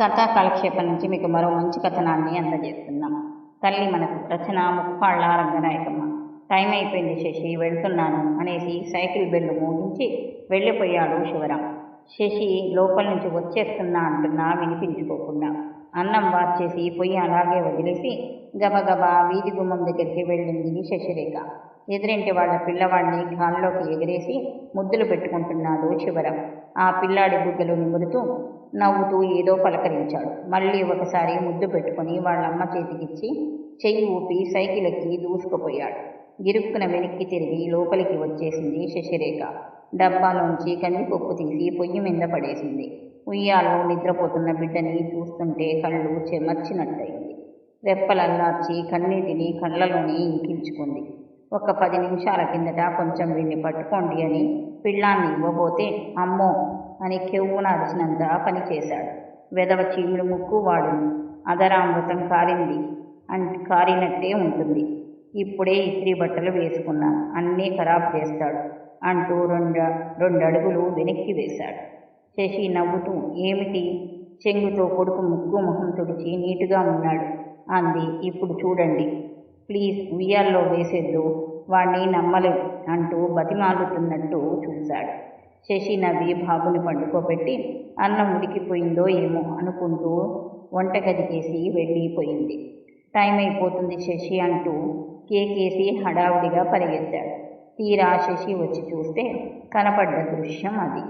కథా కాలక్షేపం నుంచి మీకు మరో మంచి కథనాన్ని అందజేస్తున్నాం. తల్లి మనకు రచన ముప్పాళ్ళ రంగనాయకమ్మ టైం అయిపోయింది శశి వెళ్తున్నాను అనేసి సైకిల్ బెల్లు మోగించి వెళ్ళిపోయాడు శివరాం. శశి లోపల నుంచి వచ్చేస్తున్నా అంటున్నా వినిపించుకోకుండా. అన్నం వార్చేసి పొయ్యి అలాగే వదిలేసి గబగబా వీధి గుమ్మం దగ్గరికి వెళ్ళింది శశిరేఖ. ఎదురింటి వాళ్ళ పిల్లవాడిని గాల్లోకి ఎగిరేసి ముద్దులు పెట్టుకుంటున్నాడు శివరాం. ఆ పిల్లాడి బుగ్గలు నిమురుతూ నవ్వుతూ ఏదో పలకరించాడు. మళ్ళీ ఒకసారి ముద్దు పెట్టుకొని వాళ్ళమ్మ చేతికిచ్చి చెయ్యి ఊపి సైకిల్ ఎక్కి దూసుకుపోయాడు. గిరుక్కున వెనక్కి తిరిగి లోపలికి వచ్చేసింది శశిరేఖ. డబ్బాలోంచి కందిపప్పు తీసి పొయ్యి మీద పడేసింది. ఉయ్యాలో నిద్రపోతున్న బిడ్డని చూస్తుంటే కళ్ళు చెమర్చినట్టయింది. రెప్పలల్లార్చి కన్నీటిని కళ్ళలోనే ఇంకించుకుంది. ఒక పది నిమిషాల కిందట కొంచెం వీడిని పట్టుకోండి అని పిల్లాన్ని ఇవ్వబోతే అమ్మో అని కెవ్వున అరిచినంత పని చేశాడు. వెదవ చీముడు ముక్కు వాడు అదరామృతం కారింది. అంట్ కారినట్టే ఉంటుంది. ఇప్పుడే ఇస్త్రీ బట్టలు వేసుకున్నాను. అన్నీ ఖరాబ్ చేస్తాడు అంటూ రెండు రెండు అడుగులు వెనక్కి వేశాడు. శశి నవ్వుతూ ఏమిటి చెంగుతో కొడుకు ముక్కు మొహం తుడిచి నీటుగా ఉన్నాడు. అంది ఇప్పుడు చూడండి. ప్లీజ్ ఉయ్యాల్లో వేసేద్దు. వాణ్ణి నమ్మలేదు అంటూ బతిమాలుతున్నట్టు చూశాడు. శశి నవ్వి బాబుని పండుకోబెట్టి అన్నం ఉడికిపోయిందో ఏమో అనుకుంటూ వంటగదికేసి వెళ్ళిపోయింది. టైం అయిపోతుంది శశి అంటూ కేకేసి హడావుడిగా పరిగెత్తాడు. తీరా శశి వచ్చి చూస్తే కనపడ్డ దృశ్యం అది.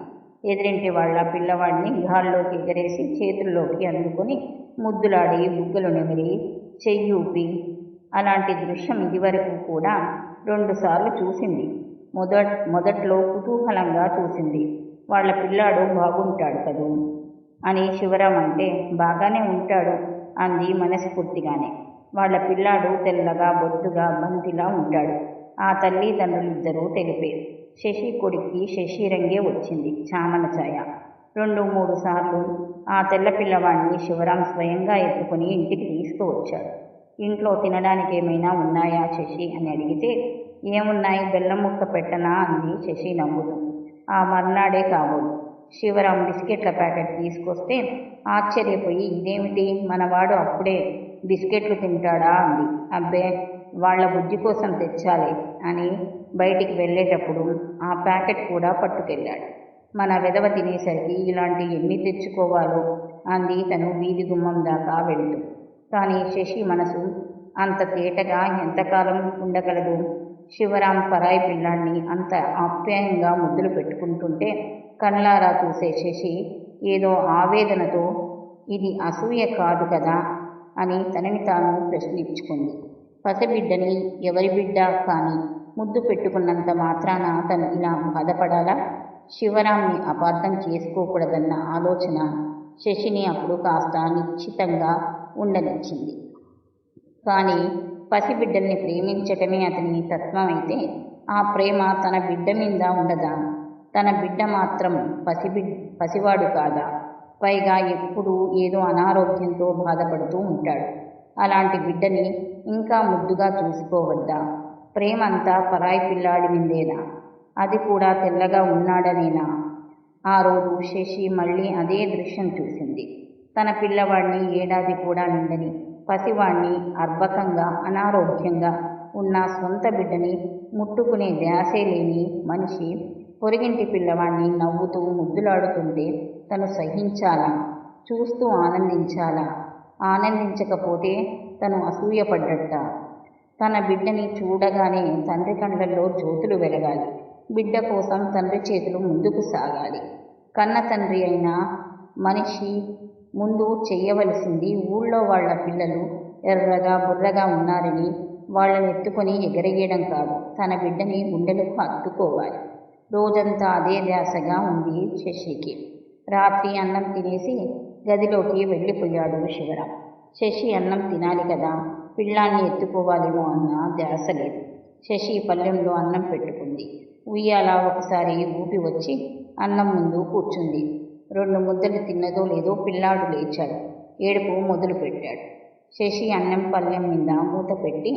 ఎదురింటి వాళ్ళ పిల్లవాడిని గాల్లోకి ఎగరేసి చేతుల్లోకి అందుకొని ముద్దులాడి బుగ్గలు నిమిరి చెయ్యి ఊపి అలాంటి దృశ్యం ఇదివరకు కూడా రెండుసార్లు చూసింది. మొదట్ మొదట్లో కుతూహలంగా చూసింది. వాళ్ళ పిల్లాడు బాగుంటాడు కదూ అని శివరాం అంటే బాగానే ఉంటాడు అంది మనస్ఫూర్తిగానే. వాళ్ళ పిల్లాడు తెల్లగా బొద్దుగా బంతిలా ఉంటాడు. ఆ తల్లిదండ్రులిద్దరూ తెలిపే శశి కొడుక్కి శశిరంగే వచ్చింది చామన ఛాయ. రెండు మూడు సార్లు ఆ తెల్ల పిల్లవాడిని శివరాం స్వయంగా ఎత్తుకుని ఇంటికి తీసుకువచ్చాడు. ఇంట్లో తినడానికి ఏమైనా ఉన్నాయా శశి అని అడిగితే ఏమున్నాయి? బెల్లం ముక్క పెట్టనా? అంది శశి నవ్వుతూ. ఆ మర్నాడే కాబోలు శివరాం బిస్కెట్ల ప్యాకెట్ తీసుకొస్తే ఆశ్చర్యపోయి ఇదేమిటి? మనవాడు అప్పుడే బిస్కెట్లు తింటాడా? అంది. అబ్బే వాళ్ళ బుద్ధి కోసం తెచ్చాలి అని బయటికి వెళ్ళేటప్పుడు ఆ ప్యాకెట్ కూడా పట్టుకెళ్ళాడు. మన విధవ తినేసరికి ఇలాంటి ఎన్ని తెచ్చుకోవాలో? అంది తను వీధి గుమ్మం దాకా వెళ్తూ. కానీ శశి మనసు అంత తేటగా ఎంతకాలం ఉండగలదు? శివరాం పరాయి పిల్లాన్ని అంత ఆప్యాయంగా ముద్దులు పెట్టుకుంటుంటే కళ్ళారా చూసే శశి ఏదో ఆవేదనతో ఇది అసూయ కాదు కదా అని తనని తాను ప్రశ్నించుకుంది. పసిబిడ్డని ఎవరి బిడ్డ కానీ ముద్దు పెట్టుకున్నంత మాత్రాన తను ఇలా బాధపడాలా? శివరాంని అపార్థం చేసుకోకూడదన్న ఆలోచన శశిని అప్పుడు కాస్త నిశ్చితంగా ఉండనిచ్చింది. కానీ పసిబిడ్డల్ని ప్రేమించటమే అతని తత్వమైతే ఆ ప్రేమ తన బిడ్డ మీద ఉండదా? తన బిడ్డ మాత్రం పసిబిడ్ పసివాడు కాదా? పైగా ఎప్పుడూ ఏదో అనారోగ్యంతో బాధపడుతూ ఉంటాడు. అలాంటి బిడ్డని ఇంకా ముద్దుగా చూసుకోవద్దా? ప్రేమంతా పరాయి పిల్లాడి మిందేనా? అది కూడా తెల్లగా ఉన్నాడనేనా? ఆ రోజు శశి మళ్ళీ అదే దృశ్యం చూసింది. తన పిల్లవాడిని ఏడాది కూడా నిండని పసివాణ్ణి అర్భకంగా అనారోగ్యంగా ఉన్న సొంత బిడ్డని ముట్టుకునే ధ్యాసే లేని మనిషి పొరిగింటి పిల్లవాడిని నవ్వుతూ ముద్దులాడుతుంటే తను సహించాలా? చూస్తూ ఆనందించాలా? ఆనందించకపోతే తను అసూయపడ్డట్ట? తన బిడ్డని చూడగానే తండ్రి కళ్ళల్లో జ్యోతులు వెలగాలి. బిడ్డ కోసం తండ్రి చేతులు ముందుకు సాగాలి. కన్న తండ్రి అయిన మనిషి ముందు చెయ్యవలసింది ఊళ్ళో వాళ్ళ పిల్లలు ఎర్రగా బుర్రగా ఉన్నారని వాళ్ళని ఎత్తుకొని ఎగరేయడం కాదు. తన బిడ్డని గుండెలకు హత్తుకోవాలి రోజంతా అదే ధ్యాసగా ఉంది శశికి. రాత్రి అన్నం తినేసి గదిలోకి వెళ్ళిపోయాడు శివరాం. శశి అన్నం తినాలి కదా పిల్లాన్ని ఎత్తుకోవాలేమో అన్న ధ్యాస లేదు. శశి పల్లెంలో అన్నం పెట్టుకుంది. ఉయ్యాల ఒకసారి ఊపి వచ్చి అన్నం ముందు కూర్చుంది. రెండు ముద్దలు తిన్నదో లేదో పిల్లాడు లేచాడు. ఏడుపు మొదలు పెట్టాడు శశి అన్నం పల్లెం మీద మూత పెట్టి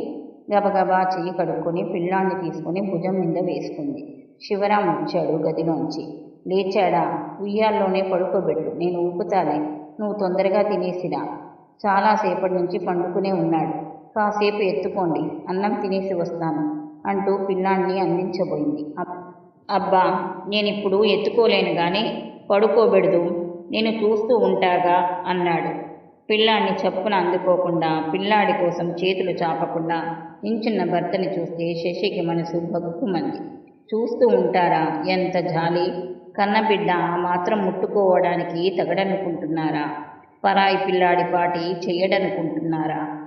గబగబా చెయ్యి కడుక్కొని పిల్లాన్ని తీసుకొని భుజం మీద వేసుకుంది. శివరాం వచ్చాడు గదిలోంచి. లేచాడా? ఉయ్యాల్లోనే పడుకోబెట్టు. నేను ఊపుతానే. నువ్వు తొందరగా తినేసిరా. చాలాసేపటి నుంచి పండుకునే ఉన్నాడు. కాసేపు ఎత్తుకోండి. అన్నం తినేసి వస్తాను అంటూ పిల్లాన్ని అందించబోయింది. అబ్బా అబ్బా! నేనిప్పుడు ఎత్తుకోలేను కానీ పడుకోబెడదు. నేను చూస్తూ ఉంటాగా అన్నాడు. పిల్లాన్ని చప్పున అందుకోకుండా పిల్లాడి కోసం చేతులు చాపకుండా నించున్న భర్తని చూస్తే శశికి మనసు భగ్గుమంది చూస్తూ ఉంటారా? ఎంత జాలి. కన్నబిడ్డ ఆ మాత్రం ముట్టుకోవడానికి తగడనుకుంటున్నారా? పరాయి పిల్లాడి పాటి చెయ్యడనుకుంటున్నారా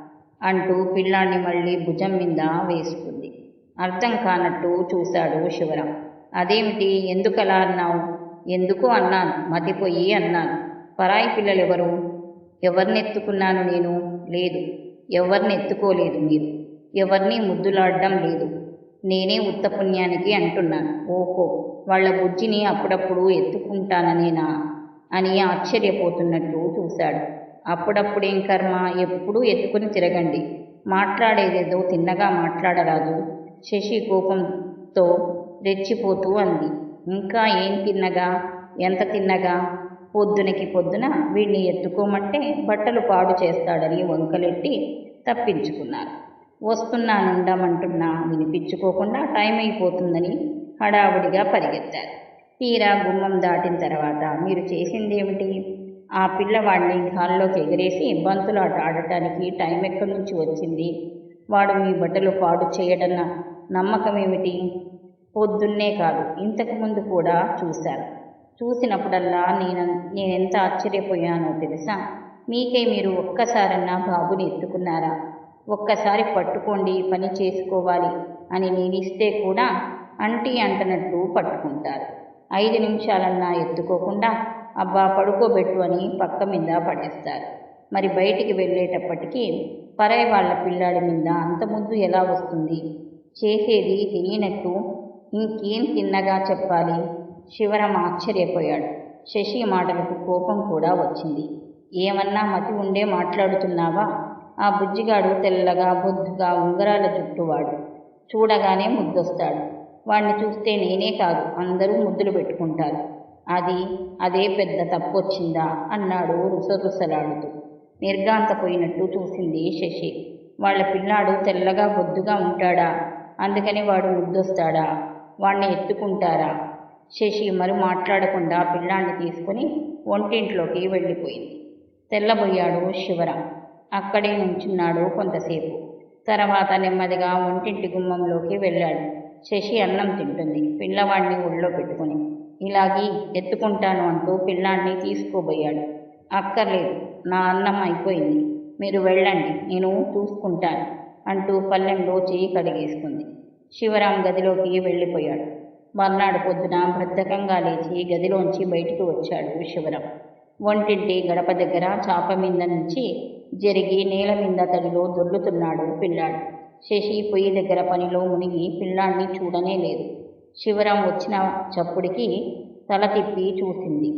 అంటూ పిల్లాన్ని మళ్ళీ భుజం మీద వేసుకుంది. అర్థం కానట్టు చూశాడు శివరాం. అదేమిటి? ఎందుకలా అన్నావు? ఎందుకు అన్నాను? మతిపోయి అన్నాను. పరాయి పిల్లలెవరు? ఎవరిని ఎత్తుకున్నాను నేను? లేదు. ఎవరిని ఎత్తుకోలేదు మీరు? ఎవరిని ముద్దులాడడం లేదు. నేనే ఉత్తపుణ్యానికి అంటున్నాను. ఓహో వాళ్ళ బుజ్జిని అప్పుడప్పుడు ఎత్తుకుంటాననేనా? అని ఆశ్చర్యపోతున్నట్టు చూశాడు. అప్పుడప్పుడేం కర్మ? ఎప్పుడూ ఎత్తుకుని తిరగండి. మాట్లాడేదేదో తిన్నగా మాట్లాడరాదు. శశి కోపంతో రెచ్చిపోతూ అంది. ఇంకా ఏం తిన్నగా? ఎంత తిన్నగా? పొద్దునకి పొద్దున వీడిని ఎత్తుకోమంటే బట్టలు పాడు చేస్తాడని వంకలెట్టి తప్పించుకున్నారు. వస్తున్నానుండమంటున్నా వినిపించుకోకుండా టైం అయిపోతుందని హడావుడిగా పరిగెత్తారు. తీరా గుమ్మం దాటిన తర్వాత మీరు చేసిందేమిటి? ఆ పిల్లవాడిని గాల్లోకి ఎగిరేసి బంతులాట ఆడటానికి టైం ఎక్కడి నుంచి వచ్చింది? వాడు మీ బట్టలు పాడు చేయడన్న నమ్మకం ఏమిటి పొద్దున్నే కాదు ఇంతకుముందు కూడా చూశాను. చూసినప్పుడల్లా నేను నేనెంత ఆశ్చర్యపోయానో తెలుసా? మీకే మీరు ఒక్కసారన్నా బాబుని ఎత్తుకున్నారా? ఒక్కసారి పట్టుకోండి పని చేసుకోవాలి అని నేనిస్తే కూడా అంటీ అంటనట్టు పట్టుకుంటారు. ఐదు నిమిషాలన్నా ఎత్తుకోకుండా అబ్బా పడుకోబెట్టు అని పక్క మీద పడేస్తారు. మరి బయటికి వెళ్ళేటప్పటికీ పరాయి వాళ్ళ పిల్లాడి మీద అంత ముద్దు ఎలా వస్తుంది? చేసేది తెలియనట్టు ఇంకేం తిన్నగా చెప్పాలి? శివరం ఆశ్చర్యపోయాడు. శశి మాటలకు కోపం కూడా వచ్చింది. ఏమన్నా మతి ఉండే మాట్లాడుతున్నావా? ఆ బుజ్జిగాడు తెల్లగా బొద్దుగా ఉంగరాల జుట్టువాడు చూడగానే ముద్దొస్తాడు. వాణ్ణి చూస్తే నేనే కాదు అందరూ ముద్దులు పెట్టుకుంటారు. అది అదే పెద్ద తప్పొచ్చిందా? అన్నాడు రుసరుసలాడుతూ. నిర్గాంతపోయినట్టు చూసింది శశి. వాళ్ళ పిల్లాడు తెల్లగా బొద్దుగా ఉంటాడా? అందుకని వాడు ముద్దొస్తాడా? వాణ్ణి ఎత్తుకుంటారా? శశి మరి మాట్లాడకుండా పిల్లాన్ని తీసుకుని ఒంటింట్లోకి వెళ్ళిపోయింది. తెల్లబోయాడు శివరాం. అక్కడే నుంచున్నాడు కొంతసేపు. తర్వాత నెమ్మదిగా ఒంటింటి గుమ్మంలోకి వెళ్ళాడు. శశి అన్నం తింటుంది. పిల్లవాడిని ఒళ్ళో పెట్టుకుని. ఇలాగి ఎత్తుకుంటాను అంటూ పిల్లాన్ని తీసుకోబోయాడు. అక్కర్లేదు. నా అన్నం అయిపోయింది. మీరు వెళ్ళండి. నేను చూసుకుంటాను అంటూ పల్లెంలో చేయి కడిగేసుకుంది. శివరాం గదిలోకి వెళ్ళిపోయాడు. మర్నాడు పొద్దున బద్ధకంగా లేచి గదిలోంచి బయటికి వచ్చాడు శివరాం. ఒంటింటి గడప దగ్గర చాప మీద నుంచి జరిగి నేల మీద తడిలో దొర్లుతున్నాడు పిల్లాడు. శశి పొయ్యి దగ్గర పనిలో మునిగి పిల్లాడిని చూడనే లేదు. శివరాం వచ్చిన చప్పుడికి తల తిప్పి చూసింది.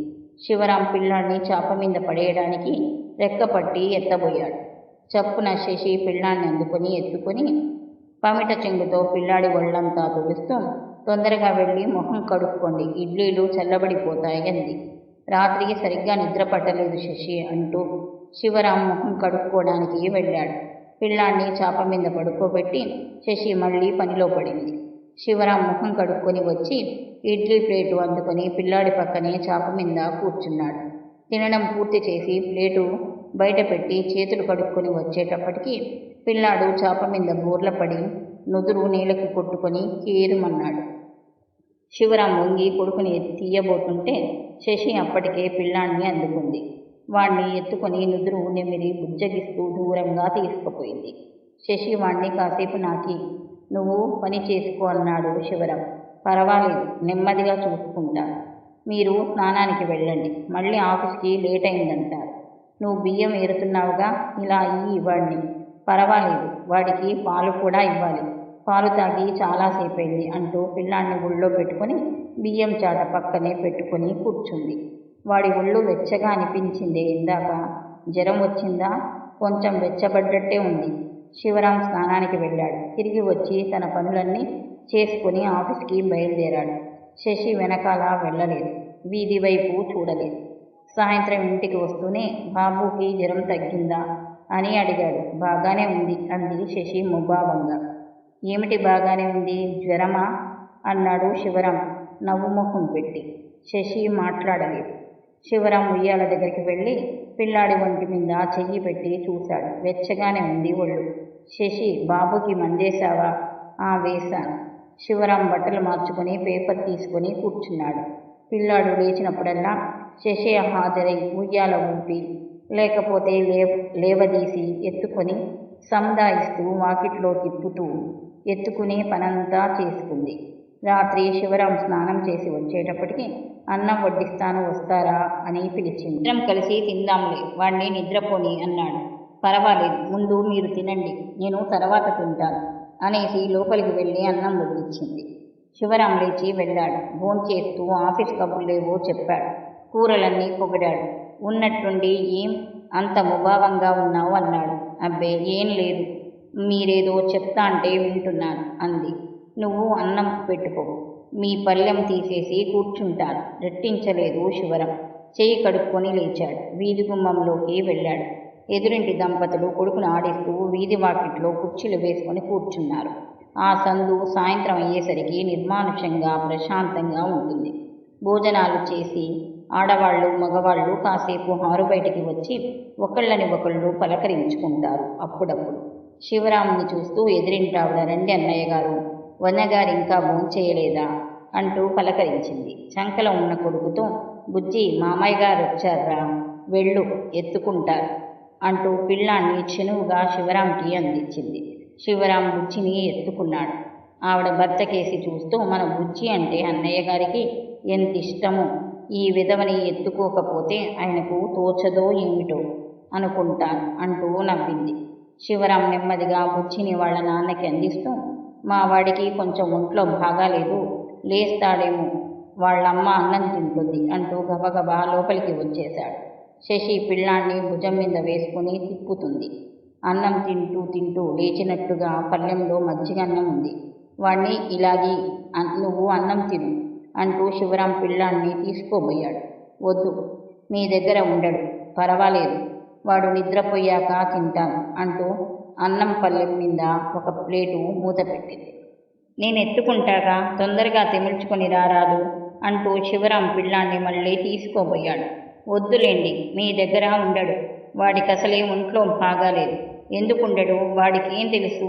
శివరాం పిల్లాడిని చాప మీద పడేయడానికి రెక్కపట్టి ఎత్తబోయాడు. చప్పున శశి పిల్లాన్ని అందుకొని ఎత్తుకొని పమిట చెంగుతో పిల్లాడి ఒళ్ళంతా తుడుస్తూ తొందరగా వెళ్ళి మొహం కడుక్కోండి. ఇడ్లీలు చల్లబడిపోతాయి అంది. రాత్రికి సరిగ్గా నిద్ర పట్టలేదు శశి అంటూ శివరాం ముఖం కడుక్కోవడానికి వెళ్ళాడు. పిల్లాన్ని చాప మీద పడుకోబెట్టి శశి మళ్ళీ పనిలో పడింది. శివరాం ముఖం కడుక్కొని వచ్చి ఇడ్లీ ప్లేటు అందుకొని పిల్లాడి పక్కనే చాప మీద కూర్చున్నాడు. తినడం పూర్తి చేసి ప్లేటు బయట పెట్టి చేతులు కడుక్కొని వచ్చేటప్పటికి పిల్లాడు చాప మీద బోర్ల పడి నుదురు నీళ్ళకు కొట్టుకొని కీరుమన్నాడు శివరాం వంగి కొడుకుని తీయబోతుంటే శశి అప్పటికే పిల్లాన్ని అందుకుంది. వాణ్ణి ఎత్తుకొని నుదురు నెమిరి బుజ్జగిస్తూ దూరంగా తీసుకుపోయింది. శశి వాణ్ణి కాసేపు నాకి నువ్వు పని చేసుకో అన్నాడు శివరాం. పర్వాలేదు నెమ్మదిగా చూసుకుంటా. మీరు స్నానానికి వెళ్ళండి. మళ్ళీ ఆఫీస్కి లేట్ అయిందంటారు. నువ్వు బియ్యం ఏరుతున్నావుగా? ఇలా అయ్యి వాడిని పర్వాలేదు వాడికి పాలు కూడా ఇవ్వాలి. పాలు తాగి చాలాసేపు అయింది అంటూ పిల్లాన్ని ఒళ్ళో పెట్టుకొని బియ్యం చాట పక్కనే పెట్టుకొని కూర్చుంది. వాడి ఒళ్ళు వెచ్చగా అనిపించిందే ఇందాక. జ్వరం వచ్చిందా? కొంచెం వెచ్చబడ్డట్టే ఉంది. శివరాం స్నానానికి వెళ్ళాడు. తిరిగి వచ్చి తన పనులన్నీ చేసుకుని ఆఫీస్కి బయలుదేరాడు. శశి వెనకాల వెళ్ళలేదు. వీధి వైపు చూడలేదు. సాయంత్రం ఇంటికి వస్తూనే బాబుకి జ్వరం తగ్గిందా? అని అడిగాడు. బాగానే ఉంది అంది శశి ముభావంగా. ఏమిటి బాగానే ఉంది? జ్వరమా? అన్నాడు శివరాం. నవ్వు ముఖం పెట్టి. శశి మాట్లాడలేదు. శివరాం ఉయ్యాల దగ్గరికి వెళ్ళి పిల్లాడి ఒంటి మీద చెయ్యి పెట్టి చూశాడు. వెచ్చగానే ఉంది ఒళ్ళు. శశి బాబుకి మందేశావా? ఆ వేశాను. శివరాం బట్టలు మార్చుకొని పేపర్ తీసుకొని కూర్చున్నాడు. పిల్లాడు లేచినప్పుడల్లా శశయ హాజరై ఉయ్యాల ఊపి లేకపోతే లే లేవదీసి ఎత్తుకొని సముదాయిస్తూ వాకిట్లో తిప్పుతూ ఎత్తుకునే పనంతా చేసుకుంది. రాత్రి శివరాం స్నానం చేసి వచ్చేటప్పటికి అన్నం వడ్డిస్తాను వస్తారా అని పిలిచింది. ఇద్దరం కలిసి తిందాంలే వాణ్ణి నిద్రపోని అన్నాడు. పర్వాలేదు ముందు మీరు తినండి నేను తర్వాత తింటాను అనేసి లోపలికి వెళ్ళి అన్నం వడ్డించింది. శివరాం లేచి వెళ్ళాడు. భోంచేస్తూ ఆఫీస్ కబుర్లేవో చెప్పాడు. కూరలన్నీ పొగిడాడు. ఉన్నట్టుండి ఏం అంత ముభావంగా ఉన్నావు అన్నాడు. అబ్బే ఏం లేదు. మీరేదో చెప్తా అంటే వింటున్నాను అంది. నువ్వు అన్నం పెట్టుకో. మీ పళ్ళెం తీసేసి కూర్చుంటాను. రెట్టించలేదు శివరం. చేయి కడుక్కొని లేచాడు. వీధి గుమ్మంలోకి వెళ్ళాడు. ఎదురింటి దంపతులు కొడుకును ఆడిస్తూ వీధి వాకిట్లో కుర్చీలు వేసుకొని కూర్చున్నారు. ఆ సందు సాయంత్రం అయ్యేసరికి నిర్మానుషంగా ప్రశాంతంగా ఉంటుంది. భోజనాలు చేసి ఆడవాళ్ళు మగవాళ్ళు కాసేపు హారు బయటికి వచ్చి ఒకళ్ళని ఒకళ్ళు పలకరించుకుంటారు అప్పుడప్పుడు. శివరాముని చూస్తూ ఎదిరింటావిడ రండి అన్నయ్య గారు వనగారు ఇంకా భోంచేయలేదా? అంటూ పలకరించింది. చంకల ఉన్న కొడుకుతో బుజ్జి మామయ్య గారు వచ్చారా వెళ్ళు ఎత్తుకుంటారు అంటూ పిల్లాన్ని చెనువుగా శివరాంకి అందించింది. శివరాం బుజ్జిని ఎత్తుకున్నాడు. ఆవిడ భర్తకేసి చూస్తూ మన బుజ్జి అంటే అన్నయ్య గారికి ఎంత ఇష్టమో ఈ విధవని ఎత్తుకోకపోతే ఆయనకు తోచదో ఏమిటో అనుకుంటాను అంటూ నవ్వింది. శివరాం నెమ్మదిగా బుజ్జిని వాళ్ళ నాన్నకి అందిస్తూ మా వాడికి కొంచెం ఒంట్లో బాగాలేదు లేస్తాడేమో వాళ్ళమ్మ అన్నం తింటుంది అంటూ గబగబా లోపలికి వచ్చేశాడు. శశి పిల్లాన్ని భుజం మీద వేసుకుని తిప్పుతుంది. అన్నం తింటూ తింటూ లేచినట్టుగా పళ్ళెంలో మజ్జిగన్నం ఉంది. వాణ్ణి ఇలాగి నువ్వు అన్నం తిను అంటూ శివరాం పిల్లాన్ని తీసుకోబోయాడు. వద్దు మీ దగ్గర ఉండడు పర్వాలేదు వాడు నిద్రపోయాక తింటాను అంటూ అన్నం పళ్ళెం మీద ఒక ప్లేటు మూత పెట్టింది. నేను ఎత్తుకుంటాగా తొందరగా తెమిల్చుకొని రారాదు అంటూ శివరాం పిల్లాన్ని మళ్ళీ తీసుకోబోయాడు. వద్దులేండి మీ దగ్గర ఉండడు వాడికి అసలే ఒంట్లో బాగాలేదు ఎందుకుండడు వాడికి ఏం తెలుసు?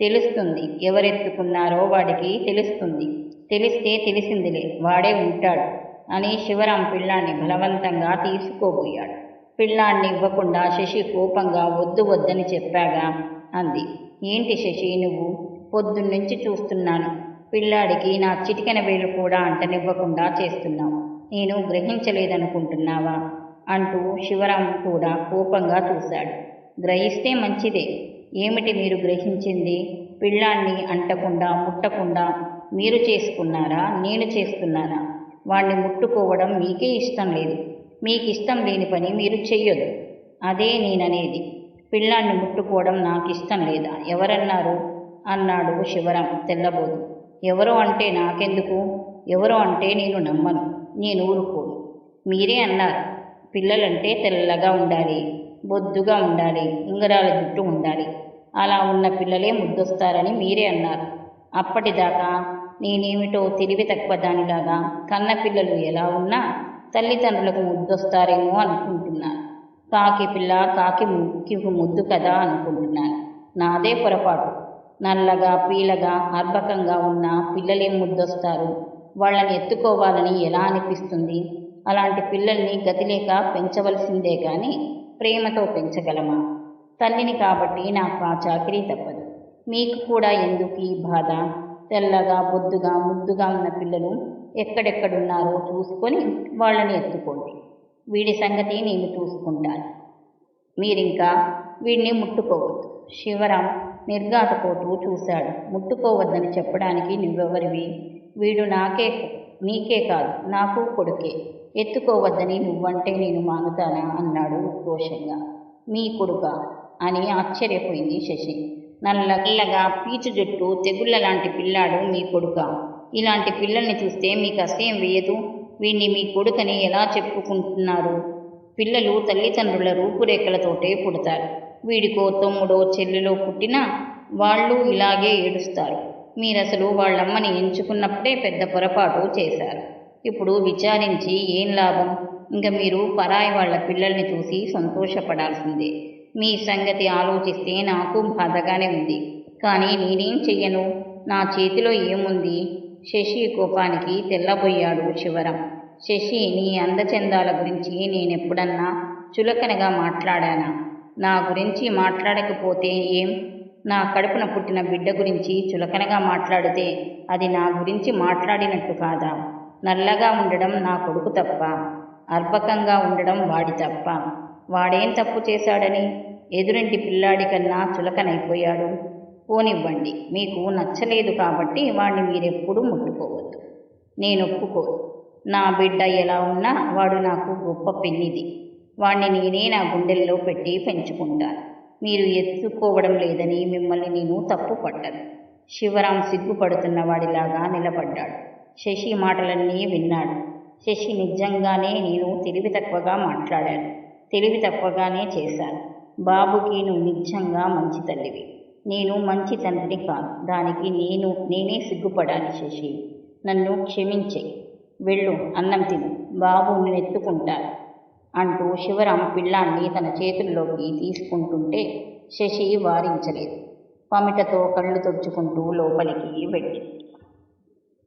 తెలుస్తుంది. ఎవరెత్తుకున్నారో వాడికి తెలుస్తుంది. తెలిస్తే తెలిసిందిలే వాడే ఉంటాడు అని శివరాం పిల్లాన్ని బలవంతంగా తీసుకోబోయాడు. పిల్లాన్ని ఇవ్వకుండా శశి కోపంగా వద్దు వద్దని చెప్పాగా అంది. ఏంటి శశి నువ్వు? పొద్దున్నుంచి చూస్తున్నాను. పిల్లాడికి నా చిటికెన వేలు కూడా అంటనివ్వకుండా చేస్తున్నావు. నేను గ్రహించలేదనుకుంటున్నావా? అంటూ శివరాం కూడా కోపంగా చూశాడు. గ్రహిస్తే మంచిదే. ఏమిటి మీరు గ్రహించింది? పిల్లాన్ని అంటకుండా ముట్టకుండా మీరు చేసుకున్నారా? నేను చేస్తున్నానా? వాణ్ణి ముట్టుకోవడం మీకే ఇష్టం లేదు. మీకు ఇష్టం లేని పని మీరు చెయ్యొద్దు. అదే నేననేది. పిల్లాన్ని ముట్టుకోవడం నాకు ఇష్టం లేదా? ఎవరన్నారు? అన్నాడు శివరాం తెల్లబోదు. ఎవరో అంటే నాకెందుకు? ఎవరో అంటే నేను నమ్మను. నేను ఊరుకోను. మీరే అన్నారు. పిల్లలంటే తెల్లగా ఉండాలి బొద్దుగా ఉండాలి ఉంగరాల జుట్టు ఉండాలి. అలా ఉన్న పిల్లలే ముద్దొస్తారని మీరే అన్నారు. అప్పటిదాకా నేనేమిటో తెలివి తక్కువ దానిలాగా కన్న పిల్లలు ఎలా ఉన్నా తల్లిదండ్రులకు ముద్దొస్తారేమో అనుకుంటున్నాను. కాకి పిల్ల కాకి ముక్కి ముద్దు కదా అనుకుంటున్నాను. నాదే పొరపాటు. నల్లగా పీలగా అర్భకంగా ఉన్న పిల్లలేం ముద్దొస్తారు? వాళ్ళని ఎత్తుకోవాలని ఎలా అనిపిస్తుంది? అలాంటి పిల్లల్ని గతిలేక పెంచవలసిందే కానీ ప్రేమతో పెంచగలమా? తల్లిని కాబట్టి నాకు ఆ చాకరీ తప్పదు. మీకు కూడా ఎందుకు ఈ బాధ? తెల్లగా బొద్దుగా ముద్దుగా ఉన్న పిల్లలు ఎక్కడెక్కడున్నారో చూసుకొని వాళ్ళని ఎత్తుకోండి. వీడి సంగతి నేను చూసుకుంటాను. మీరింకా వీడిని ముట్టుకోవద్దు. శివరాం నిర్ఘాతపోతూ చూశాడు. ముట్టుకోవద్దని చెప్పడానికి నువ్వెవరివి? వీడు నాకే నీకే కాదు నాకు కొడుకే. ఎత్తుకోవద్దని నువ్వంటే నేను మానుతానా? అన్నాడు ఉక్రోషంగా మీ కొడుక? అని ఆశ్చర్యపోయింది శశి. నల్లగా పీచు జుట్టు తెగుళ్ళ లాంటి పిల్లాడు మీ కొడుక. ఇలాంటి పిల్లల్ని చూస్తే మీకు అసహ్యం వేయదు. వీణ్ణి మీ కొడుకని ఎలా చెప్పుకుంటున్నారు? పిల్లలు తల్లిదండ్రుల రూపురేఖలతోటే పుడతారు. వీడికో తమ్ముడో చెల్లెలో పుట్టినా వాళ్ళు ఇలాగే ఏడుస్తారు. మీరసలు వాళ్ళమ్మని ఎంచుకున్నప్పుడే పెద్ద పొరపాటు చేశారు. ఇప్పుడు విచారించి ఏం లాభం? ఇంకా మీరు పరాయి వాళ్ళ పిల్లల్ని చూసి సంతోషపడాల్సిందే. మీ సంగతి ఆలోచిస్తే నాకు బాధగానే ఉంది. కానీ నేనేం చెయ్యను? నా చేతిలో ఏముంది? శశి కోపానికి తెల్లబోయాడు శివరం. శశి నీ అందచందాల గురించి నేనెప్పుడన్నా చులకనగా మాట్లాడానా? నా గురించి మాట్లాడకపోతే ఏం? నా కడుపున పుట్టిన బిడ్డ గురించి చులకనగా మాట్లాడితే అది నా గురించి మాట్లాడినట్టు కాదా? నల్లగా ఉండడం నా కొడుకు తప్ప అర్భకంగా ఉండడం వాడి తప్ప. వాడేం తప్పు చేశాడని? ఎదురింటి పిల్లాడి కన్నా చులకనైపోయాడు. పోనివ్వండి మీకు నచ్చలేదు కాబట్టి వాడిని మీరెప్పుడూ ముట్టుకోవద్దు. నేను ఒప్పుకోను. నా బిడ్డ ఎలా ఉన్నా వాడు నాకు గొప్ప పెన్నిది. వాణ్ణి నేనే నా గుండెల్లో పెట్టి పెంచుకుంటాను. మీరు ఎత్తుకోవడం లేదని మిమ్మల్ని నేను తప్పు పట్టను శివరాం సిగ్గుపడుతున్న వాడిలాగా నిలబడ్డాడు. శశి మాటలన్నీ విన్నాడు. శశి నిజంగానే నేను తెలివి తక్కువగా మాట్లాడాను. తెలివి తప్పగానే చేశాను. బాబుకి నువ్వు నిజంగా మంచి తల్లివి. నేను మంచి తండ్రి కాను దానికి నేను నేనే సిగ్గుపడాలి శశి. నన్ను క్షమించే. వెళ్ళు అన్నం తిను. బాబు ఎత్తుకుంటాను అంటూ శివరామ పిల్లాన్ని తన చేతుల్లోకి తీసుకుంటుంటే శశి వారించలేదు. పమిటతో కళ్ళు తుడుచుకుంటూ లోపలికి వెళ్ళింది